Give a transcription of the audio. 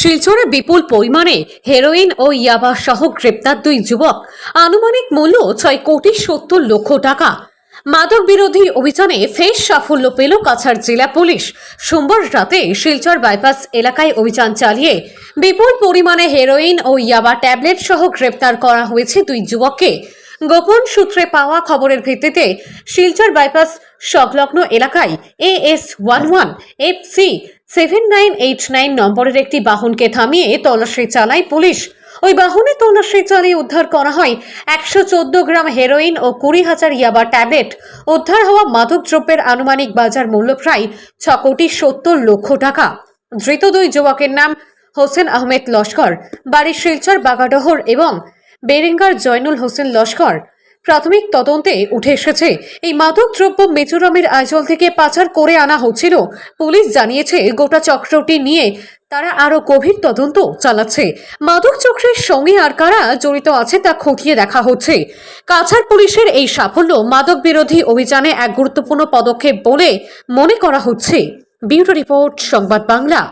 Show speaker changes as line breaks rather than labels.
শিলচরে বিপুল পরিমাণে হেরোইন ও ইয়াবা সহ গ্রেপ্তার দুই যুবক। আনুমানিক মূল্য ছয় কোটি সত্তর লক্ষ টাকা। মাদক বিরোধী অভিযানে ফের সাফল্য পেল কাছাড় জেলা পুলিশ। সোমবার রাতে শিলচর বাইপাস এলাকায় অভিযান চালিয়ে বিপুল পরিমাণে হেরোইন ও ইয়াবা ট্যাবলেট সহ গ্রেপ্তার করা হয়েছে দুই যুবককে। গোপন সূত্রে পাওয়া খবরের ভিত্তিতে শিলচর বাইপাস সংলগ্ন এলাকায় AS one one F C seven nine eight nine নম্বরের একটি বাহনকে থামিয়ে তল্লাশি চালায় পুলিশ। ওই বাহনে তল্লাশি চালিয়ে উদ্ধার করা হয় একশো চোদ্দ গ্রাম হেরোইন ও কুড়ি হাজার ইয়াবা ট্যাবলেট। উদ্ধার হওয়া মাদক দ্রব্যের আনুমানিক বাজার মূল্য প্রায় ছ কোটি সত্তর লক্ষ টাকা। ধৃত দুই যুবকের নাম হোসেন আহমেদ লস্কর বাড়ির শিলচর বাগাডহর এবং বেরেঙ্গার জয়নুল হোসেন লস্কর। প্রাথমিক তদন্তে উঠে এসেছে, এই মাদক দ্রব্য মিজোরামের আইজল থেকে পাচার করে আনা হচ্ছিল। পুলিশ জানিয়েছে, গোটা চক্রটি নিয়ে তারা আরও গভীর তদন্ত চালাচ্ছে। মাদক চক্রের সঙ্গে আর কারা জড়িত আছে তা খতিয়ে দেখা হচ্ছে। কাছাড় পুলিশের এই সাফল্য মাদক বিরোধী অভিযানে এক গুরুত্বপূর্ণ পদক্ষেপ বলে মনে করা হচ্ছে। ব্যুরো রিপোর্ট, সংবাদ বাংলা।